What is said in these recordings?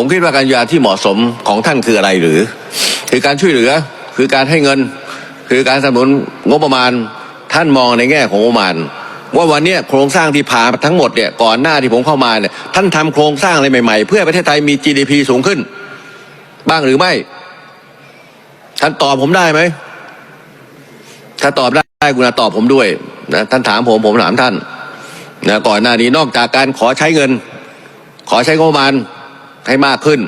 ผมคิดว่าการยาที่เหมาะสมของท่านคืออะไรหรือ คือการช่วยเหลือคือการให้เงิน คือการสนับสนุนงบประมาณท่านมองในแง่ของงบประมาณ ว่าวันนี้โครงสร้างที่ผ่าทั้งหมดเนี่ยก่อนหน้าที่ผมเข้ามาเนี่ยท่านทำโครงสร้างอะไรใหม่ๆ เพื่อประเทศไทยมี GDP สูงขึ้น บ้างหรือไม่ ท่านตอบผมได้ไหมถ้าตอบได้คุณาตอบผมด้วยนะท่านถามผมผมถามท่านนะก่อนหน้านี้นอกจากการขอใช้เงิน ขอใช้งบประมาณ ให้มากขึ้น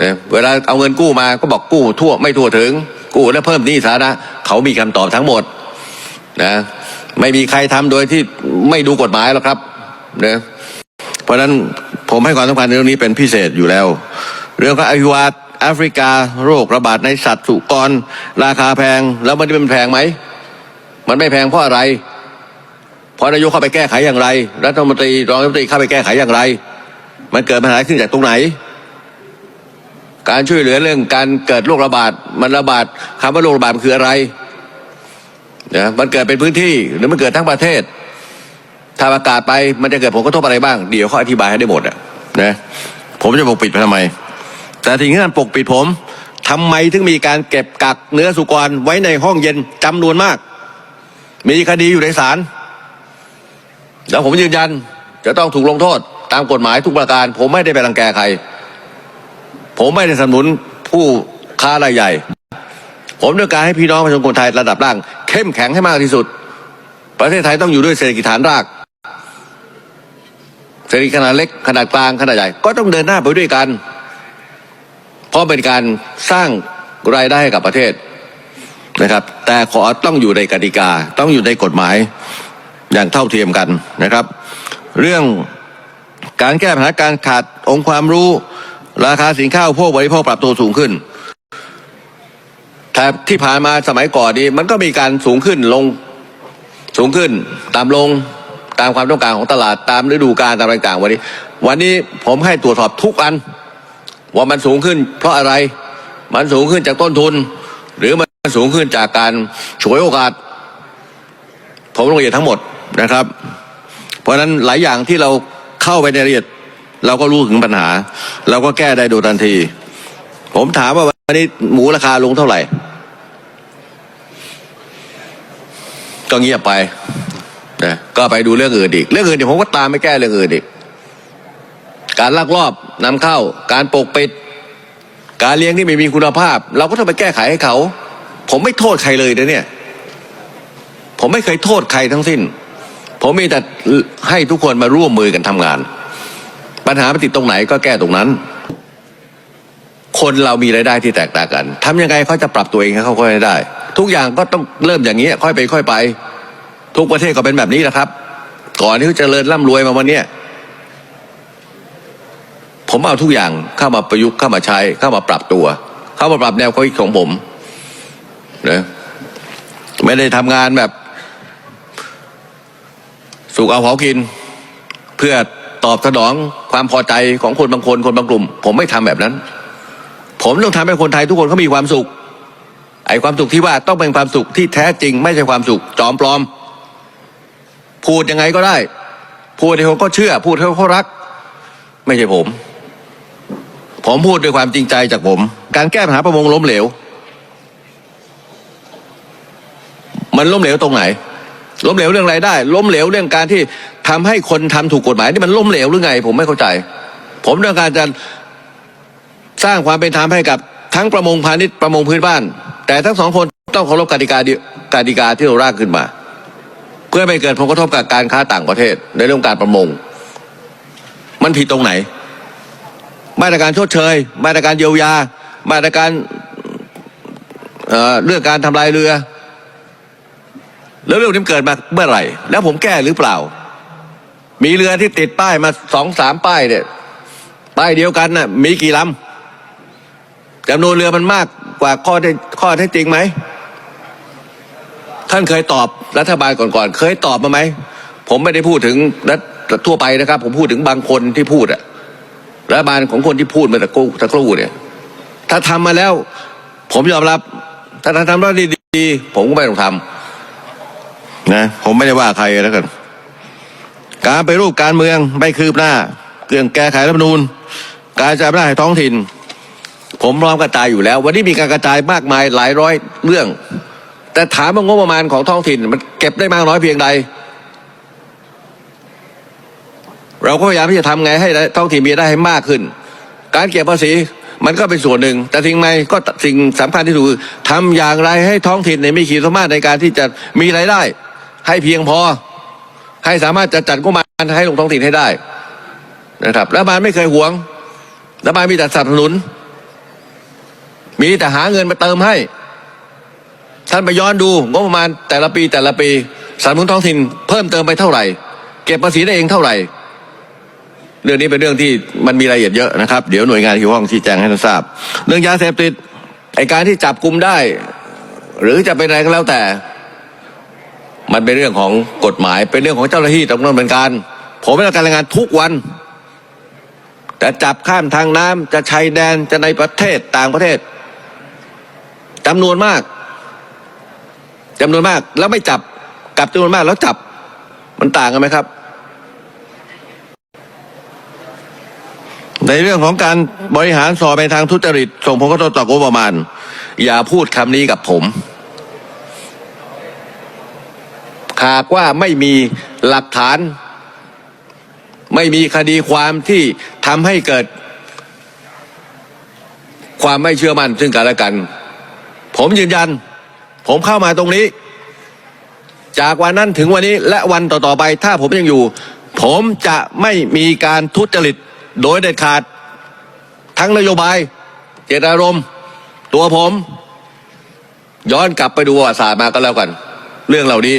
นะเวลาเอาเงินกู้มาก็บอกกู้ทั่วไม่ทั่วถึง กู้แล้วเพิ่มหนี้สาธารณะเขามีคำตอบทั้งหมดนะไม่มีใครทำโดยที่ไม่ดูกฎหมายหรอกครับนะเพราะฉะนั้นผมให้ความสำคัญในเรื่องนี้เป็นพิเศษอยู่แล้ว เรื่องของอภิวาตแอฟริกาโรคระบาดในสัตว์สุกร ราคาแพงแล้วมันจะเป็นแพงไหมมันไม่แพงเพราะอะไรเพราะนายกเข้าไปแก้ไขอย่างไรรัฐมนตรีรองรัฐมนตรีเข้าไปแก้ไขอย่างไร มันเกิดปัญหาขึ้นจากตรงไหน การช่วยเหลือเรื่องการเกิดโรคระบาดมันระบาดคำว่าโรคระบาดมันคืออะไรนะมันเกิดเป็นพื้นที่หรือมันเกิดทั้งประเทศถ้าประกาศไปมันจะเกิดผลกระทบอะไรบ้าง เดี๋ยวเขาอธิบายให้ได้หมดอะนะผมจะปกปิดไปทำไม แต่สิ่งที่ท่านปกปิดผมทำไมถึงมีการเก็บกักเนื้อสุกรไว้ในห้องเย็นจำนวนมาก มีคดีอยู่ในศาลแล้วผมยืนยัน จะต้องถูกลงโทษ ตามกฎหมายทุกประการ ผมไม่ได้ไปรังแกใคร ผมไม่ได้สนับสนุนผู้ค้ารายใหญ่ ผมต้องการให้พี่น้องประชาชนคนไทยระดับล่าง เข้มแข็งให้มากที่สุด ประเทศไทยต้องอยู่ด้วยเศรษฐกิจฐานรากเศรษฐกิจขนาดเล็กขนาดกลางขนาดใหญ่ก็ต้องเดินหน้าไปด้วยกัน เพราะเป็นการสร้างรายได้ให้กับประเทศนะครับ แต่ขอต้องอยู่ในกติกา ต้องอยู่ในกฎหมายอย่างเท่าเทียมกันนะครับ เรื่อง การแก้ปัญหาการขาดองค์ความรู้ ราคาสินค้าอุปโภคบริโภคปรับตัวสูงขึ้นแต่ที่ผ่านมาสมัยก่อนนี้มันก็มีการสูงขึ้นลงสูงขึ้น ตามลงตามความต้องการของตลาดตามฤดูกาลตามต่างๆวันนี้ วันนี้ผมให้ตรวจสอบทุกอัน ว่ามันสูงขึ้น เพราะอะไรมันสูงขึ้นจากต้นทุน หรือมันสูงขึ้นจากการฉวยโอกาส ผมลงเอียดทั้งหมดนะครับ เพราะฉะนั้นหลายอย่างที่เรา เข้าไปในรายละเอียด เราก็รู้ถึงปัญหา เราก็แก้ได้โดยทันที ผมถามว่าวันนี้หมูราคาลงเท่าไหร่ ก็เงียบไปนะก็ไปดูเรื่องอื่นอีก เรื่องอื่นเดี๋ยวผมก็ตามไม่แก้เรื่องอื่นอีก การลักลอบนำเข้า การปกปิด การเลี้ยงที่ไม่มีคุณภาพ เราก็ต้องไปแก้ไขให้เขา ผมไม่โทษใครเลยนะเนี่ย ผมไม่เคยโทษใครทั้งสิ้น ผมมีแต่ให้ทุกคนมาร่วมมือกันทำงาน ปัญหามันติดตรงไหนก็แก้ตรงนั้น คนเรามีรายได้ที่แตกต่างกันทำยังไงเขาจะปรับตัวเองให้เขาค่อยได้ ทุกอย่างก็ต้องเริ่มอย่างนี้ค่อยไปค่อยไป ทุกประเทศก็เป็นแบบนี้นะครับ ก่อนที่เขาจะเริญร่ำรวยมาวันนี้ผมเอาทุกอย่างเข้ามาประยุกต์เข้ามาใช้เข้ามาปรับตัว เข้ามาปรับแนวความคิดของผมนะไม่ได้ทำงานแบบ สุกเอาเผากิน เพื่อตอบสนองความพอใจของคนบางคนคนบางกลุ่ม ผมไม่ทำแบบนั้น ผมต้องทำให้คนไทยทุกคนเขามีความสุข ไอ้ความสุขที่ว่าต้องเป็นความสุขที่แท้จริง ไม่ใช่ความสุขจอมปลอม พูดยังไงก็ได้ พูดให้เขาก็เชื่อ พูดให้เขารัก ไม่ใช่ผม ผมพูดด้วยความจริงใจจากผม การแก้ปัญหาประมงล้มเหลว มันล้มเหลวตรงไหน ล้มเหลวเรื่องไรได้ ล้มเหลวเรื่องการที่ทำให้คนทำถูกกฎหมายนี่มันล้มเหลวหรือไง ผมไม่เข้าใจ ผมต้องการจะสร้างความเป็นธรรมให้กับทั้งประมงพาณิชย์ประมงพื้นบ้าน แต่ทั้งสองคนต้องเคารพกติกาเดียวกติกาที่เราร่างขึ้นมา เพื่อไม่เกิดผลกระทบกับการค้าต่างประเทศ ในเรื่องการประมง มันผิดตรงไหน มาตรการชดเชย มาตรการเยียวยา มาตรการเอ่อเรื่องการทำลายเรือ แล้วเรื่องนี้มันเกิดมาเมื่อไหร่ แล้วผมแก้หรือเปล่า มีเรือที่ติดป้ายมาสองสามป้ายเนี่ยป้ายเดียวกันน่ะ มีกี่ลำจำนวนเรือมันมากกว่าข้อท็จข้อเท็จจริงไหมท่านเคยตอบรัฐบาลก่อนๆเคยตอบมาไหมผมไม่ได้พูดถึงรัฐทั่วไปนะครับ ผมพูดถึงบางคนที่พูดอะรัฐบาลของคนที่พูดมาตะกู้ตะกรู่เนี่ย ถ้าทำมาแล้ว ผมยอมรับ ถ้าท่านทำได้ดี ๆ ผมก็ไม่ต้องทำ นะผมไม่ได้ว่าใครแล้วกัน การไปรูปการเมืองไม่คืบหน้าเรื่องแก้ไขรัฐธรรมนูญ การกระจายอำนาจให้ท้องถิ่น ผมพร้อมกระจายอยู่แล้ว วันนี้มีการกระจายมากมายหลายร้อยเรื่อง แต่ถามว่างบประมาณของท้องถิ่น มันเก็บได้มากน้อยเพียงใด เราก็พยายามที่จะทำไงให้ท้องถิ่นมีได้ให้มากขึ้น การเก็บภาษีมันก็เป็นส่วนหนึ่ง แต่สิ่งไหนก็สิ่งสำคัญที่สุดคือทำอย่างไรให้ท้องถิ่นเนี่ยมีขีดสามารถในการที่จะมีรายได้ ให้เพียงพอ ให้สามารถจะจัดงบประมาณให้ลงท้องถิ่นให้ได้นะครับรัฐบาลไม่เคยหวงรัฐบาลมีแต่สนับสนุน มีแต่หาเงินมาเติมให้ ท่านไปย้อนดูงบประมาณแต่ละปีแต่ละปีสนับสนุนท้องถิ่นเพิ่มเติมไปเท่าไหร่ เก็บภาษีได้เองเท่าไหร่ เรื่องนี้เป็นเรื่องที่มันมีรายละเอียดเยอะนะครับ เดี๋ยวหน่วยงานที่เกี่ยวข้องชี้แจงให้ท่านทราบ เรื่องยาเสพติดไอการที่จับกลุ่มได้ หรือจะเป็นอะไรก็แล้วแต่ มันเป็นเรื่องของกฎหมาย เป็นเรื่องของเจ้าหน้าที่ต้องดำเนินการ ผมเป็นการรายงานทุกวันจะจับข้ามทางน้ำจะชายแดนจะในประเทศต่างประเทศจำนวนมากจำนวนมากแล้วไม่จับกับจำนวนมากแล้วจับมันต่างกันไหมครับ ในเรื่องของการบริหารสอบไปทางทุจริต ส่งผลกระทบต่องบประมาณ อย่าพูดคำนี้กับผม หากว่าไม่มีหลักฐาน ไม่มีคดีความที่ทำให้เกิด ความไม่เชื่อมั่นซึ่งกันและกัน ผมยืนยัน ผมเข้ามาตรงนี้ จากวันนั้นถึงวันนี้และวันต่อๆไป ถ้าผมยังอยู่ ผมจะไม่มีการทุจริตโดยเด็ดขาด ทั้งนโยบาย เจตนารมณ์ ตัวผม ย้อนกลับไปดูประวัติศาสตร์มาก็แล้วกัน เรื่องเหล่านี้